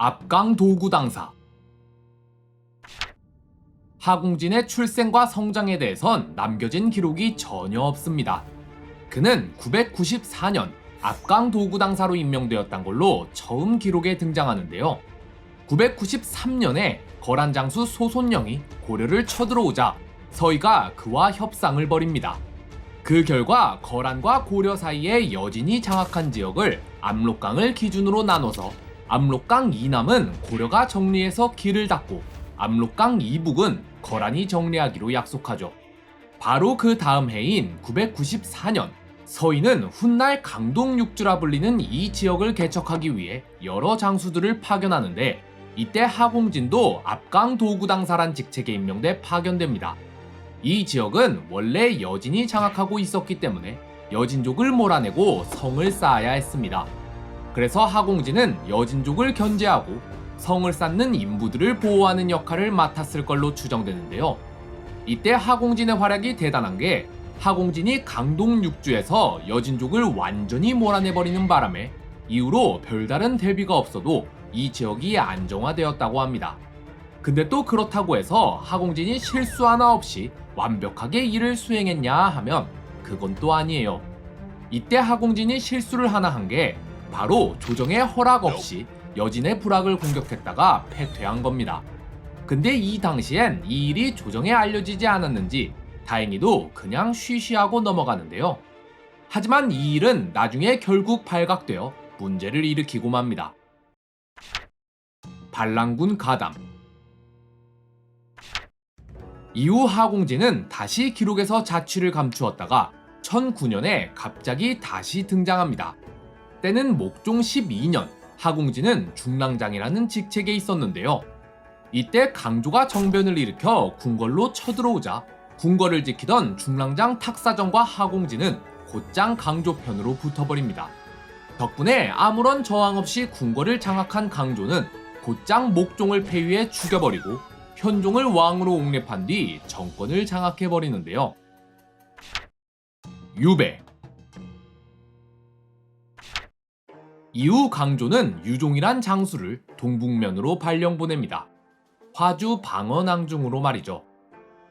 압강 도구당사 하공진의 출생과 성장에 대해선 남겨진 기록이 전혀 없습니다. 그는 994년 압강 도구당사로 임명되었던 걸로 처음 기록에 등장하는데요. 993년에 거란 장수 소손영이 고려를 쳐들어오자 서희가 그와 협상을 벌입니다. 그 결과 거란과 고려 사이에 여진이 장악한 지역을 압록강을 기준으로 나눠서 압록강 이남은 고려가 정리해서 길을 닫고 압록강 이북은 거란이 정리하기로 약속하죠. 바로 그 다음 해인 994년 서인은 훗날 강동육주라 불리는 이 지역을 개척하기 위해 여러 장수들을 파견하는데 이때 하공진도 압강 도구당사란 직책에 임명돼 파견됩니다. 이 지역은 원래 여진이 장악하고 있었기 때문에 여진족을 몰아내고 성을 쌓아야 했습니다. 그래서 하공진은 여진족을 견제하고 성을 쌓는 인부들을 보호하는 역할을 맡았을 걸로 추정되는데요. 이때 하공진의 활약이 대단한 게 하공진이 강동 육주에서 여진족을 완전히 몰아내버리는 바람에 이후로 별다른 대비가 없어도 이 지역이 안정화되었다고 합니다. 근데 또 그렇다고 해서 하공진이 실수 하나 없이 완벽하게 일을 수행했냐 하면 그건 또 아니에요. 이때 하공진이 실수를 하나 한 게 바로 조정의 허락 없이 여진의 부락을 공격했다가 패퇴한 겁니다. 근데 이 당시엔 이 일이 조정에 알려지지 않았는지 다행히도 그냥 쉬쉬하고 넘어가는데요. 하지만 이 일은 나중에 결국 발각되어 문제를 일으키고 맙니다. 반란군 가담 이후 하공진은 다시 기록에서 자취를 감추었다가 1009년에 갑자기 다시 등장합니다. 때는 목종 12년 하공진은 중랑장이라는 직책에 있었는데요. 이때 강조가 정변을 일으켜 궁궐로 쳐들어오자 궁궐을 지키던 중랑장 탁사정과 하공진은 곧장 강조 편으로 붙어버립니다. 덕분에 아무런 저항 없이 궁궐을 장악한 강조는 곧장 목종을 폐위해 죽여버리고 현종을 왕으로 옹립한 뒤 정권을 장악해버리는데요. 유배 이후 강조는 유종이란 장수를 동북면으로 발령 보냅니다. 화주 방언항중으로 말이죠.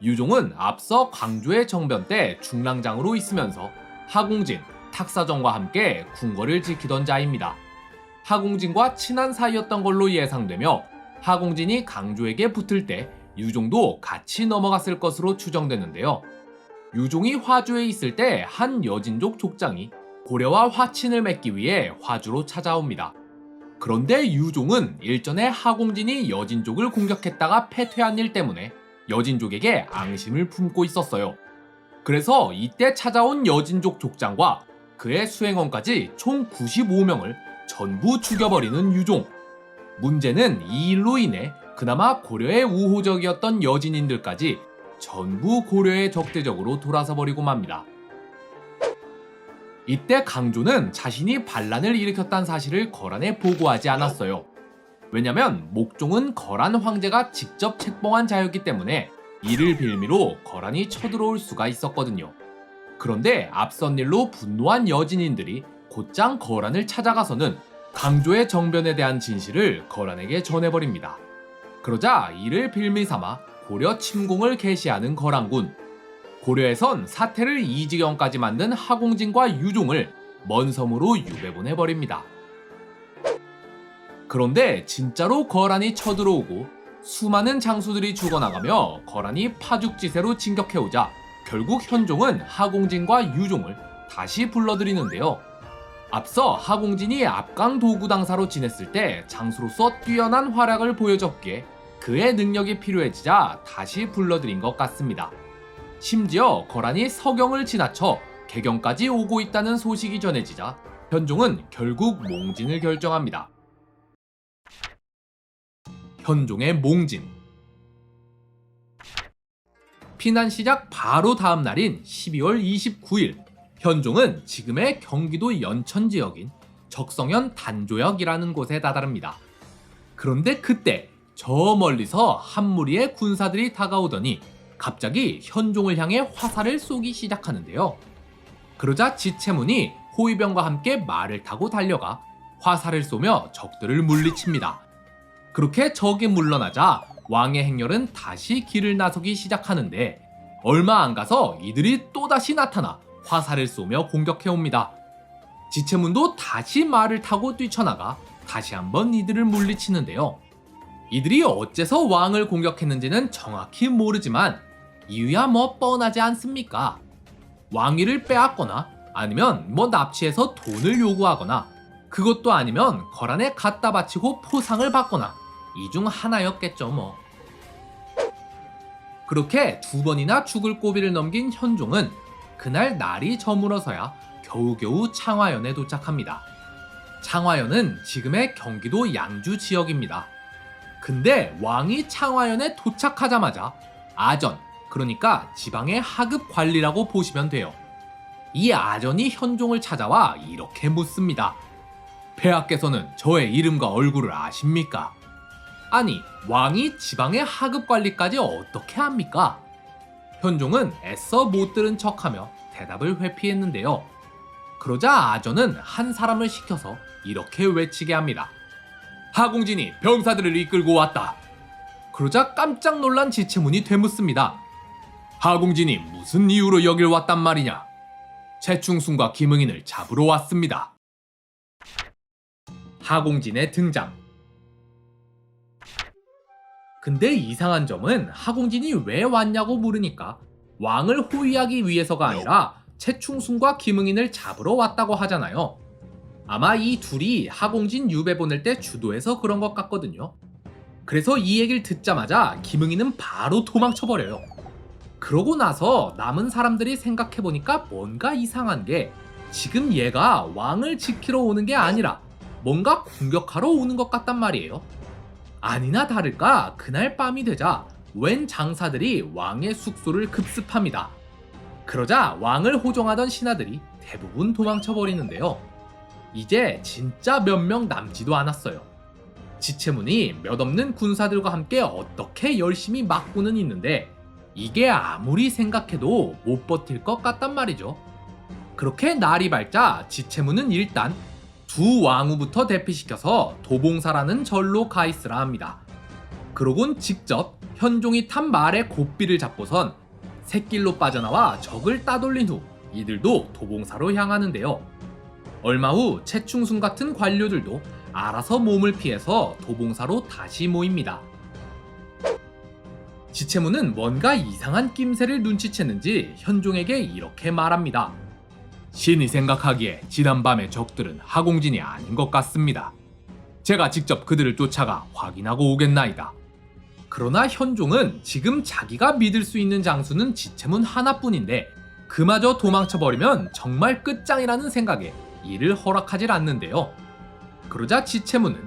유종은 앞서 광조의 정변 때 중랑장으로 있으면서 하공진, 탁사정과 함께 궁궐을 지키던 자입니다. 하공진과 친한 사이였던 걸로 예상되며 하공진이 강조에게 붙을 때 유종도 같이 넘어갔을 것으로 추정되는데요. 유종이 화주에 있을 때 한 여진족 족장이 고려와 화친을 맺기 위해 화주로 찾아옵니다. 그런데 유종은 일전에 하공진이 여진족을 공격했다가 패퇴한 일 때문에 여진족에게 앙심을 품고 있었어요. 그래서 이때 찾아온 여진족 족장과 그의 수행원까지 총 95명을 전부 죽여버리는 유종. 문제는 이 일로 인해 그나마 고려의 우호적이었던 여진인들까지 전부 고려의 적대적으로 돌아서 버리고 맙니다. 이때 강조는 자신이 반란을 일으켰다는 사실을 거란에 보고하지 않았어요. 왜냐면 목종은 거란 황제가 직접 책봉한 자였기 때문에 이를 빌미로 거란이 쳐들어올 수가 있었거든요. 그런데 앞선 일로 분노한 여진인들이 곧장 거란을 찾아가서는 강조의 정변에 대한 진실을 거란에게 전해버립니다. 그러자 이를 빌미 삼아 고려 침공을 개시하는 거란군. 고려에선 사태를 이 지경까지 만든 하공진과 유종을 먼 섬으로 유배보내버립니다. 그런데 진짜로 거란이 쳐들어오고 수많은 장수들이 죽어나가며 거란이 파죽지세로 진격해오자 결국 현종은 하공진과 유종을 다시 불러들이는데요. 앞서 하공진이 압강 도구당사로 지냈을 때 장수로서 뛰어난 활약을 보여줬기에 그의 능력이 필요해지자 다시 불러들인 것 같습니다. 심지어 거란이 서경을 지나쳐 개경까지 오고 있다는 소식이 전해지자 현종은 결국 몽진을 결정합니다. 현종의 몽진 피난 시작 바로 다음 날인 12월 29일 현종은 지금의 경기도 연천 지역인 적성현 단조역이라는 곳에 다다릅니다. 그런데 그때 저 멀리서 한 무리의 군사들이 다가오더니 갑자기 현종을 향해 화살을 쏘기 시작하는데요. 그러자 지체문이 호위병과 함께 말을 타고 달려가 화살을 쏘며 적들을 물리칩니다. 그렇게 적이 물러나자 왕의 행렬은 다시 길을 나서기 시작하는데 얼마 안 가서 이들이 또다시 나타나 화살을 쏘며 공격해옵니다. 지체문도 다시 말을 타고 뛰쳐나가 다시 한번 이들을 물리치는데요. 이들이 어째서 왕을 공격했는지는 정확히 모르지만 이유야 뭐 뻔하지 않습니까? 왕위를 빼앗거나 아니면 뭐 납치해서 돈을 요구하거나 그것도 아니면 거란에 갖다 바치고 포상을 받거나 이 중 하나였겠죠 뭐. 그렇게 두 번이나 죽을 고비를 넘긴 현종은 그날 날이 저물어서야 겨우겨우 창화연에 도착합니다. 창화연은 지금의 경기도 양주 지역입니다. 근데 왕이 창화연에 도착하자마자 아전, 그러니까 지방의 하급 관리라고 보시면 돼요. 이 아전이 현종을 찾아와 이렇게 묻습니다. 폐하께서는 저의 이름과 얼굴을 아십니까? 아니, 왕이 지방의 하급 관리까지 어떻게 합니까? 현종은 애써 못 들은 척하며 대답을 회피했는데요. 그러자 아전은 한 사람을 시켜서 이렇게 외치게 합니다. 하공진이 병사들을 이끌고 왔다. 그러자 깜짝 놀란 지체문이 되묻습니다. 하공진이 무슨 이유로 여길 왔단 말이냐? 최충순과 김응인을 잡으러 왔습니다. 하공진의 등장. 근데 이상한 점은 하공진이 왜 왔냐고 물으니까 왕을 호위하기 위해서가 아니라 최충순과 김응인을 잡으러 왔다고 하잖아요. 아마 이 둘이 하공진 유배 보낼 때 주도해서 그런 것 같거든요. 그래서 이 얘기를 듣자마자 김응인은 바로 도망쳐버려요. 그러고 나서 남은 사람들이 생각해보니까 뭔가 이상한 게 지금 얘가 왕을 지키러 오는 게 아니라 뭔가 공격하러 오는 것 같단 말이에요. 아니나 다를까 그날 밤이 되자 웬 장사들이 왕의 숙소를 급습합니다. 그러자 왕을 호종하던 신하들이 대부분 도망쳐 버리는데요. 이제 진짜 몇 명 남지도 않았어요. 지체문이 몇 없는 군사들과 함께 어떻게 열심히 막고는 있는데 이게 아무리 생각해도 못 버틸 것 같단 말이죠. 그렇게 날이 밝자 지체문은 일단 두 왕후부터 대피시켜서 도봉사라는 절로 가 있으라 합니다. 그러곤 직접 현종이 탄 말의 고삐를 잡고선 샛길로 빠져나와 적을 따돌린 후 이들도 도봉사로 향하는데요. 얼마 후 최충순 같은 관료들도 알아서 몸을 피해서 도봉사로 다시 모입니다. 지체문은 뭔가 이상한 낌새를 눈치챘는지 현종에게 이렇게 말합니다. 신이 생각하기에 지난 밤의 적들은 하공진이 아닌 것 같습니다. 제가 직접 그들을 쫓아가 확인하고 오겠나이다. 그러나 현종은 지금 자기가 믿을 수 있는 장수는 지체문 하나뿐인데 그마저 도망쳐버리면 정말 끝장이라는 생각에 이를 허락하질 않는데요. 그러자 지체문은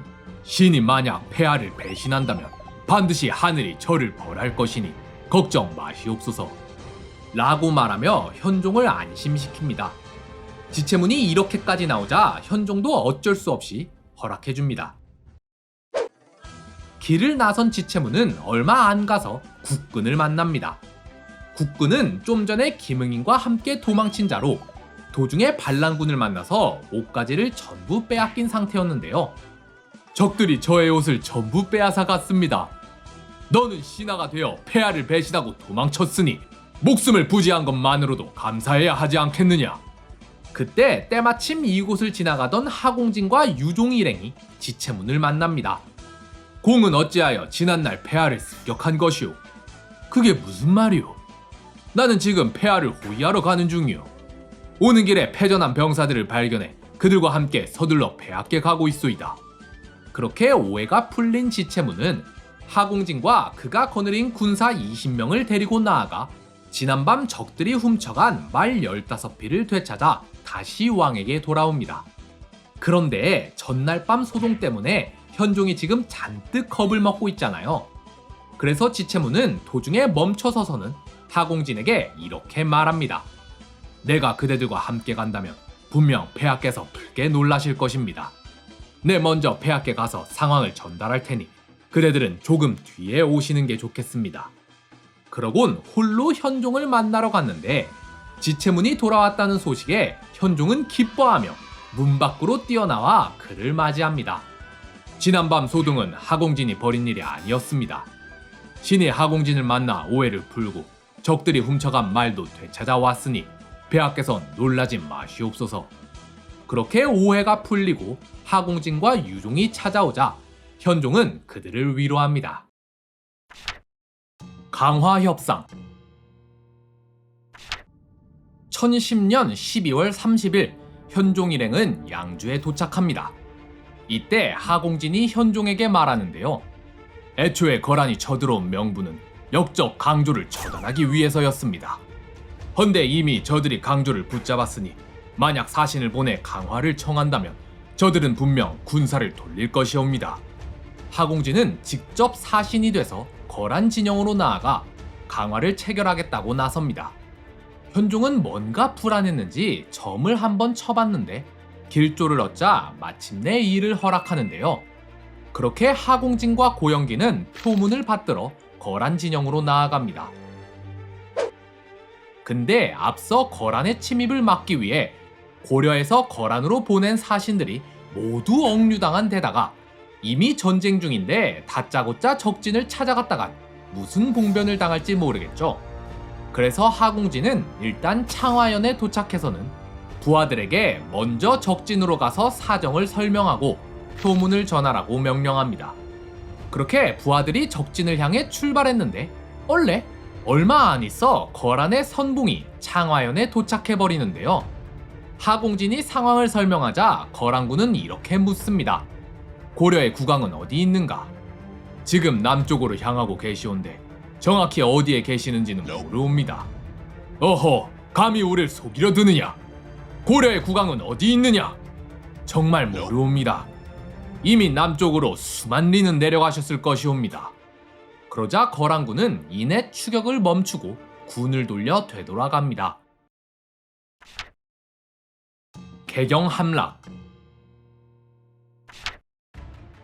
신이 만약 폐하를 배신한다면 반드시 하늘이 저를 벌할 것이니 걱정 마시옵소서. 라고 말하며 현종을 안심시킵니다. 지체문이 이렇게까지 나오자 현종도 어쩔 수 없이 허락해줍니다. 길을 나선 지체문은 얼마 안 가서 국군을 만납니다. 국군은 좀 전에 김응인과 함께 도망친 자로 도중에 반란군을 만나서 옷가지를 전부 빼앗긴 상태였는데요. 적들이 저의 옷을 전부 빼앗아 갔습니다. 너는 신하가 되어 폐하를 배신하고 도망쳤으니 목숨을 부지한 것만으로도 감사해야 하지 않겠느냐? 그때 때마침 이곳을 지나가던 하공진과 유종 일행이 지체문을 만납니다. 공은 어찌하여 지난날 폐하를 습격한 것이오? 그게 무슨 말이오? 나는 지금 폐하를 호위하러 가는 중이오. 오는 길에 패전한 병사들을 발견해 그들과 함께 서둘러 폐하께 가고 있소이다. 그렇게 오해가 풀린 지체문은 하공진과 그가 거느린 군사 20명을 데리고 나아가 지난밤 적들이 훔쳐간 말 15피를 되찾아 다시 왕에게 돌아옵니다. 그런데 전날 밤 소동 때문에 현종이 지금 잔뜩 겁을 먹고 있잖아요. 그래서 지체문은 도중에 멈춰서서는 하공진에게 이렇게 말합니다. 내가 그대들과 함께 간다면 분명 폐하께서 크게 놀라실 것입니다. 내 먼저 폐하께 가서 상황을 전달할 테니 그대들은 조금 뒤에 오시는 게 좋겠습니다. 그러곤 홀로 현종을 만나러 갔는데 지체문이 돌아왔다는 소식에 현종은 기뻐하며 문 밖으로 뛰어나와 그를 맞이합니다. 지난밤 소동은 하공진이 벌인 일이 아니었습니다. 신이 하공진을 만나 오해를 풀고 적들이 훔쳐간 말도 되찾아왔으니 배하께선 놀라지 마시옵소서. 그렇게 오해가 풀리고 하공진과 유종이 찾아오자 현종은 그들을 위로합니다. 강화 협상 1010년 12월 30일 현종 일행은 양주에 도착합니다. 이때 하공진이 현종에게 말하는데요. 애초에 거란이 쳐들어온 명분은 역적 강조를 처단하기 위해서였습니다. 헌데 이미 저들이 강조를 붙잡았으니 만약 사신을 보내 강화를 청한다면 저들은 분명 군사를 돌릴 것이옵니다. 하공진은 직접 사신이 돼서 거란 진영으로 나아가 강화를 체결하겠다고 나섭니다. 현종은 뭔가 불안했는지 점을 한번 쳐봤는데 길조를 얻자 마침내 이를 허락하는데요. 그렇게 하공진과 고영기는 표문을 받들어 거란 진영으로 나아갑니다. 근데 앞서 거란의 침입을 막기 위해 고려에서 거란으로 보낸 사신들이 모두 억류당한 데다가 이미 전쟁 중인데 다짜고짜 적진을 찾아갔다간 무슨 봉변을 당할지 모르겠죠. 그래서 하공진은 일단 창화연에 도착해서는 부하들에게 먼저 적진으로 가서 사정을 설명하고 표문을 전하라고 명령합니다. 그렇게 부하들이 적진을 향해 출발했는데 원래 얼마 안 있어 거란의 선봉이 창화연에 도착해 버리는데요. 하공진이 상황을 설명하자 거란군은 이렇게 묻습니다. 고려의 국왕은 어디 있는가? 지금 남쪽으로 향하고 계시온데 정확히 어디에 계시는지는 모르옵니다. 어허, 감히 우릴 속이려 드느냐? 고려의 국왕은 어디 있느냐? 정말 모르옵니다. 이미 남쪽으로 수만 리는 내려가셨을 것이옵니다. 그러자 거란군은 이내 추격을 멈추고 군을 돌려 되돌아갑니다. 개경 함락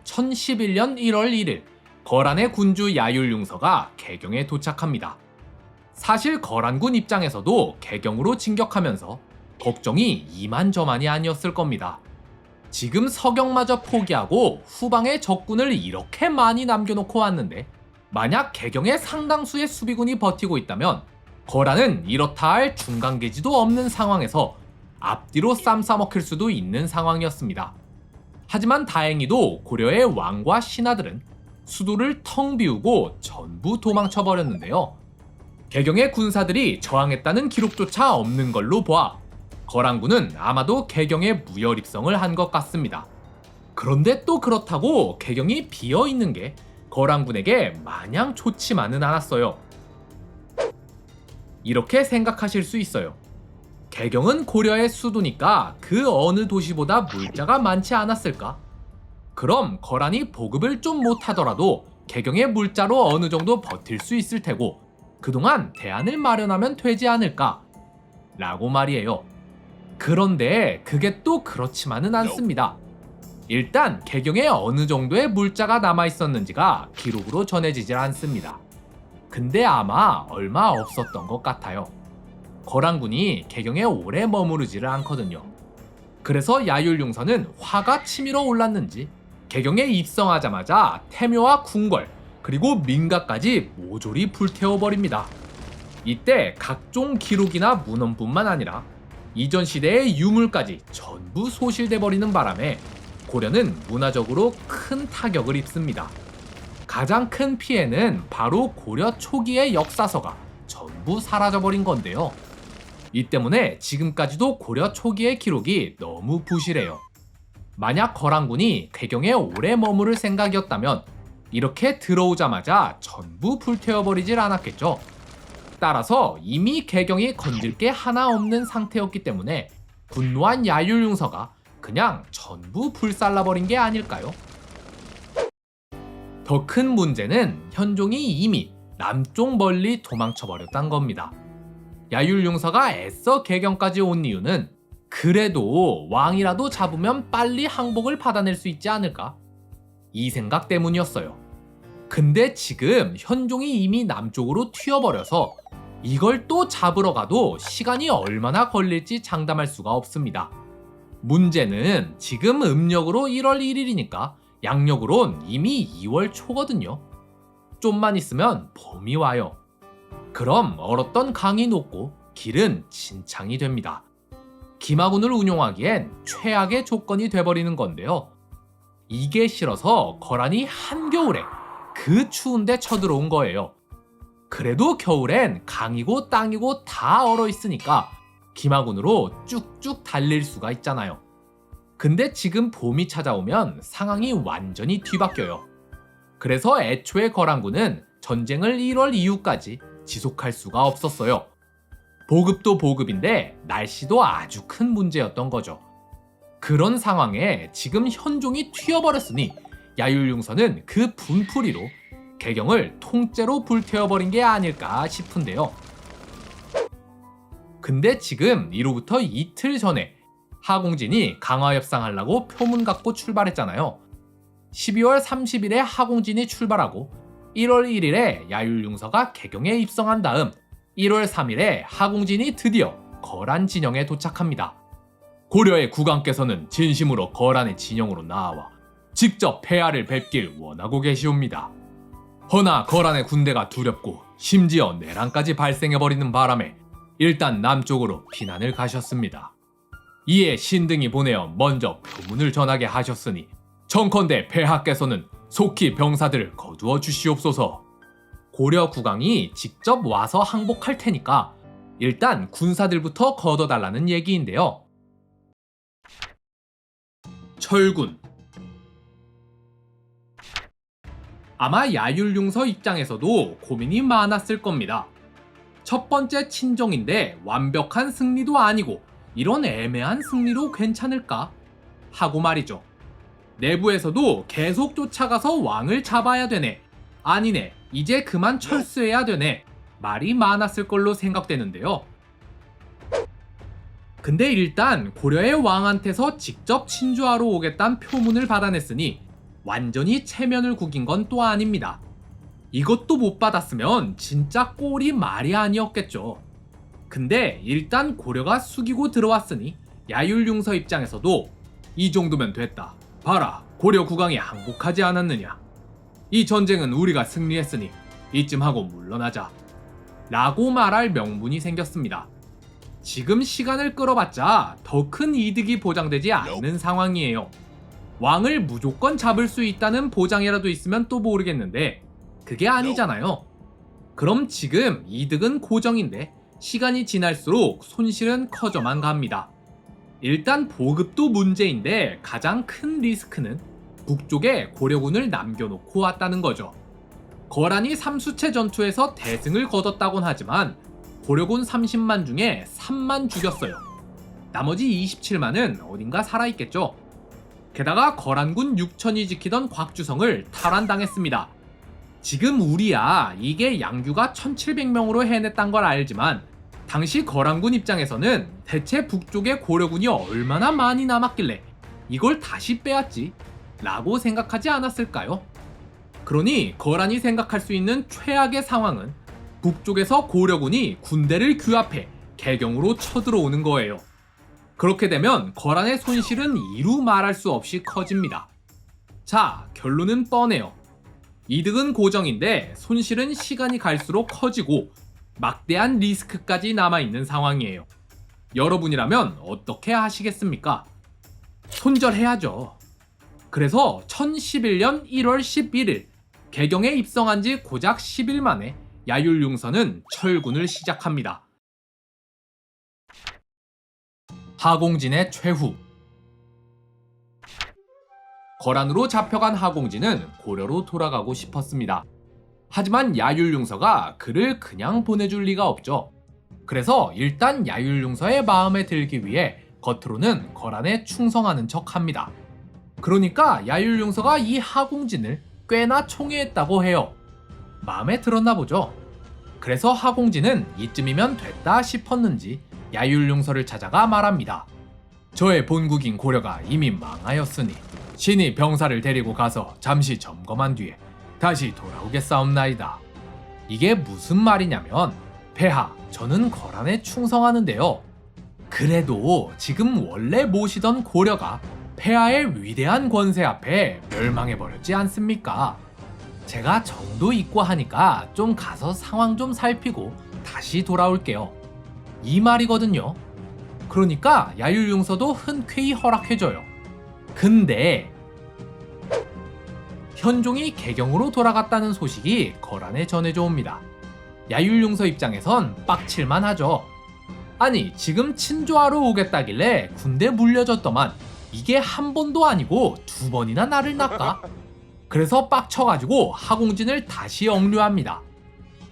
1011년 1월 1일 거란의 군주 야율융서가 개경에 도착합니다. 사실 거란군 입장에서도 개경으로 진격하면서 걱정이 이만저만이 아니었을 겁니다. 지금 서경마저 포기하고 후방에 적군을 이렇게 많이 남겨놓고 왔는데 만약 개경의 상당수의 수비군이 버티고 있다면 거란은 이렇다 할 중간계지도 없는 상황에서 앞뒤로 쌈 싸먹힐 수도 있는 상황이었습니다. 하지만 다행히도 고려의 왕과 신하들은 수도를 텅 비우고 전부 도망쳐 버렸는데요. 개경의 군사들이 저항했다는 기록조차 없는 걸로 보아 거란군은 아마도 개경에 무혈 입성을 한 것 같습니다. 그런데 또 그렇다고 개경이 비어 있는 게 거란군에게 마냥 좋지만은 않았어요. 이렇게 생각하실 수 있어요. 개경은 고려의 수도니까 그 어느 도시보다 물자가 많지 않았을까? 그럼 거란이 보급을 좀 못하더라도 개경의 물자로 어느 정도 버틸 수 있을 테고 그동안 대안을 마련하면 되지 않을까? 라고 말이에요. 그런데 그게 또 그렇지만은 않습니다. 일단 개경에 어느 정도의 물자가 남아 있었는지가 기록으로 전해지질 않습니다. 근데 아마 얼마 없었던 것 같아요. 거란군이 개경에 오래 머무르지를 않거든요. 그래서 야율융서는 화가 치밀어 올랐는지 개경에 입성하자마자 태묘와 궁궐 그리고 민가까지 모조리 불태워 버립니다. 이때 각종 기록이나 문헌뿐만 아니라 이전 시대의 유물까지 전부 소실돼 버리는 바람에 고려는 문화적으로 큰 타격을 입습니다. 가장 큰 피해는 바로 고려 초기의 역사서가 전부 사라져 버린 건데요. 이 때문에 지금까지도 고려 초기의 기록이 너무 부실해요. 만약 거란군이 개경에 오래 머무를 생각이었다면 이렇게 들어오자마자 전부 불태워버리질 않았겠죠. 따라서 이미 개경이 건질 게 하나 없는 상태였기 때문에 분노한 야율융서가 그냥 전부 불살라버린 게 아닐까요? 더 큰 문제는 현종이 이미 남쪽 멀리 도망쳐버렸단 겁니다. 야율융서가 애써 개경까지 온 이유는 그래도 왕이라도 잡으면 빨리 항복을 받아낼 수 있지 않을까? 이 생각 때문이었어요. 근데 지금 현종이 이미 남쪽으로 튀어버려서 이걸 또 잡으러 가도 시간이 얼마나 걸릴지 장담할 수가 없습니다. 문제는 지금 음력으로 1월 1일이니까 양력으론 이미 2월 초거든요. 좀만 있으면 봄이 와요. 그럼 얼었던 강이 녹고 길은 진창이 됩니다. 김하군을 운용하기엔 최악의 조건이 돼버리는 건데요. 이게 싫어서 거란이 한겨울에 그 추운데 쳐들어온 거예요. 그래도 겨울엔 강이고 땅이고 다 얼어 있으니까 김하군으로 쭉쭉 달릴 수가 있잖아요. 근데 지금 봄이 찾아오면 상황이 완전히 뒤바뀌어요. 그래서 애초에 거란군은 전쟁을 1월 이후까지 지속할 수가 없었어요. 보급도 보급인데 날씨도 아주 큰 문제였던 거죠. 그런 상황에 지금 현종이 튀어버렸으니 야율융선은 그 분풀이로 개경을 통째로 불태워버린 게 아닐까 싶은데요. 근데 지금 이로부터 이틀 전에 하공진이 강화 협상하려고 표문 갖고 출발했잖아요. 12월 30일에 하공진이 출발하고 1월 1일에 야율융서가 개경에 입성한 다음 1월 3일에 하공진이 드디어 거란 진영에 도착합니다. 고려의 국왕께서는 진심으로 거란의 진영으로 나와 직접 폐하를 뵙길 원하고 계시옵니다. 허나 거란의 군대가 두렵고 심지어 내란까지 발생해버리는 바람에 일단 남쪽으로 피난을 가셨습니다. 이에 신등이 보내어 먼저 표문을 전하게 하셨으니 정컨대 폐하께서는 속히 병사들을 거두어 주시옵소서. 고려 국왕이 직접 와서 항복할 테니까 일단 군사들부터 걷어달라는 얘기인데요. 철군 아마 야율융서 입장에서도 고민이 많았을 겁니다. 첫 번째 친정인데 완벽한 승리도 아니고 이런 애매한 승리로 괜찮을까? 하고 말이죠. 내부에서도 계속 쫓아가서 왕을 잡아야 되네. 아니네. 이제 그만 철수해야 되네. 말이 많았을 걸로 생각되는데요. 근데 일단 고려의 왕한테서 직접 친주하러 오겠다는 표문을 받아냈으니 완전히 체면을 구긴 건 또 아닙니다. 이것도 못 받았으면 진짜 꼴이 말이 아니었겠죠. 근데 일단 고려가 숙이고 들어왔으니 야율융서 입장에서도 이 정도면 됐다. 봐라, 고려 국왕이 항복하지 않았느냐. 이 전쟁은 우리가 승리했으니 이쯤 하고 물러나자. 라고 말할 명분이 생겼습니다. 지금 시간을 끌어봤자 더 큰 이득이 보장되지 않는 상황이에요. 왕을 무조건 잡을 수 있다는 보장이라도 있으면 또 모르겠는데 그게 아니잖아요. 그럼 지금 이득은 고정인데 시간이 지날수록 손실은 커져만 갑니다. 일단 보급도 문제인데 가장 큰 리스크는 북쪽에 고려군을 남겨놓고 왔다는 거죠. 거란이 삼수체 전투에서 대승을 거뒀다곤 하지만 고려군 30만 중에 3만 죽였어요. 나머지 27만은 어딘가 살아있겠죠. 게다가 거란군 6천이 지키던 곽주성을 탈환당했습니다. 지금 우리야 이게 양규가 1700명으로 해냈단 걸 알지만 당시 거란군 입장에서는 대체 북쪽에 고려군이 얼마나 많이 남았길래 이걸 다시 빼앗지? 라고 생각하지 않았을까요? 그러니 거란이 생각할 수 있는 최악의 상황은 북쪽에서 고려군이 군대를 규합해 개경으로 쳐들어오는 거예요. 그렇게 되면 거란의 손실은 이루 말할 수 없이 커집니다. 자, 결론은 뻔해요. 이득은 고정인데 손실은 시간이 갈수록 커지고 막대한 리스크까지 남아있는 상황이에요. 여러분이라면 어떻게 하시겠습니까? 손절해야죠. 그래서 1011년 1월 11일 개경에 입성한 지 고작 10일 만에 야율융선은 철군을 시작합니다. 하공진의 최후 거란으로 잡혀간 하공진은 고려로 돌아가고 싶었습니다. 하지만 야율융서가 그를 그냥 보내줄 리가 없죠. 그래서 일단 야율융서의 마음에 들기 위해 겉으로는 거란에 충성하는 척 합니다. 그러니까 야율융서가 이 하공진을 꽤나 총애했다고 해요. 마음에 들었나 보죠. 그래서 하공진은 이쯤이면 됐다 싶었는지 야율융서를 찾아가 말합니다. 저의 본국인 고려가 이미 망하였으니 신이 병사를 데리고 가서 잠시 점검한 뒤에 다시 돌아오겠사옵나이다. 이게 무슨 말이냐면 폐하 저는 거란에 충성하는데요. 그래도 지금 원래 모시던 고려가 폐하의 위대한 권세 앞에 멸망해버렸지 않습니까? 제가 정도 있고 하니까 좀 가서 상황 좀 살피고 다시 돌아올게요. 이 말이거든요. 그러니까 야율융서도 흔쾌히 허락해줘요. 근데 현종이 개경으로 돌아갔다는 소식이 거란에 전해져 옵니다. 야율융서 입장에선 빡칠만 하죠. 아니 지금 친조하러 오겠다길래 군대 물려줬더만 이게 한 번도 아니고 두 번이나 나를 낚아? 그래서 빡쳐가지고 하공진을 다시 억류합니다.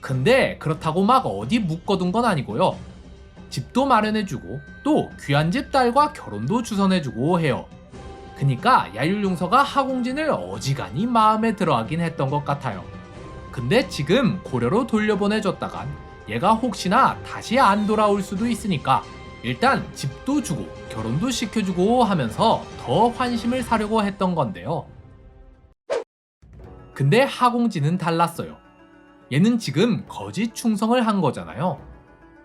근데 그렇다고 막 어디 묶어둔 건 아니고요. 집도 마련해주고 또 귀한 집 딸과 결혼도 주선해주고 해요. 그니까 야율용서가 하공진을 어지간히 마음에 들어하긴 했던 것 같아요. 근데 지금 고려로 돌려보내줬다간 얘가 혹시나 다시 안 돌아올 수도 있으니까 일단 집도 주고 결혼도 시켜주고 하면서 더 환심을 사려고 했던 건데요. 근데 하공진은 달랐어요. 얘는 지금 거짓 충성을 한 거잖아요.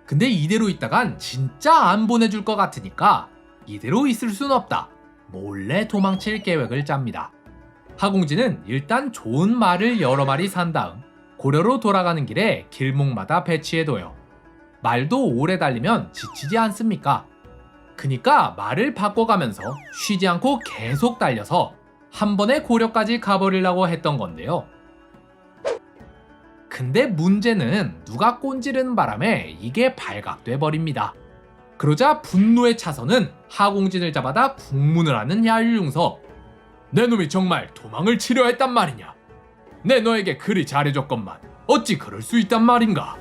근데 이대로 있다간 진짜 안 보내줄 것 같으니까 이대로 있을 순 없다. 몰래 도망칠 계획을 짭니다. 하공진은 일단 좋은 말을 여러 마리 산 다음 고려로 돌아가는 길에 길목마다 배치해둬요. 말도 오래 달리면 지치지 않습니까? 그니까 말을 바꿔가면서 쉬지 않고 계속 달려서 한 번에 고려까지 가버리려고 했던 건데요. 근데 문제는 누가 꼰지르는 바람에 이게 발각돼 버립니다. 그러자 분노에 차서는 하공진을 잡아다 국문을 하는 야율용서. 내 놈이 정말 도망을 치려 했단 말이냐? 내 너에게 그리 잘해줬건만 어찌 그럴 수 있단 말인가?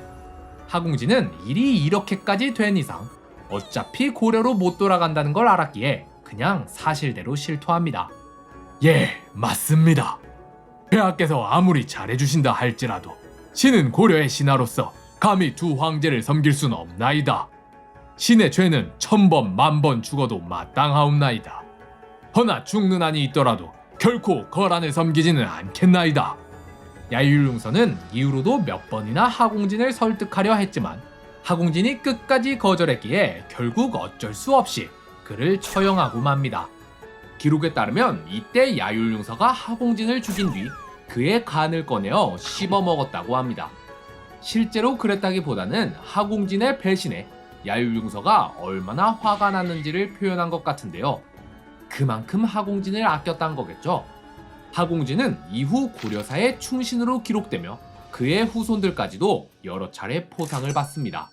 하공진은 일이 이렇게까지 된 이상 어차피 고려로 못 돌아간다는 걸 알았기에 그냥 사실대로 실토합니다. 예, 맞습니다. 폐하께서 아무리 잘해주신다 할지라도 신은 고려의 신하로서 감히 두 황제를 섬길 수는 없나이다. 신의 죄는 천번 만번 죽어도 마땅하옵나이다. 허나 죽는 한이 있더라도 결코 거란을 섬기지는 않겠나이다. 야율용서는 이후로도 몇 번이나 하공진을 설득하려 했지만 하공진이 끝까지 거절했기에 결국 어쩔 수 없이 그를 처형하고 맙니다. 기록에 따르면 이때 야율용서가 하공진을 죽인 뒤 그의 간을 꺼내어 씹어 먹었다고 합니다. 실제로 그랬다기보다는 하공진의 배신에 야율용서가 얼마나 화가 났는지를 표현한 것 같은데요. 그만큼 하공진을 아꼈단 거겠죠. 하공진은 이후 고려사의 충신으로 기록되며 그의 후손들까지도 여러 차례 포상을 받습니다.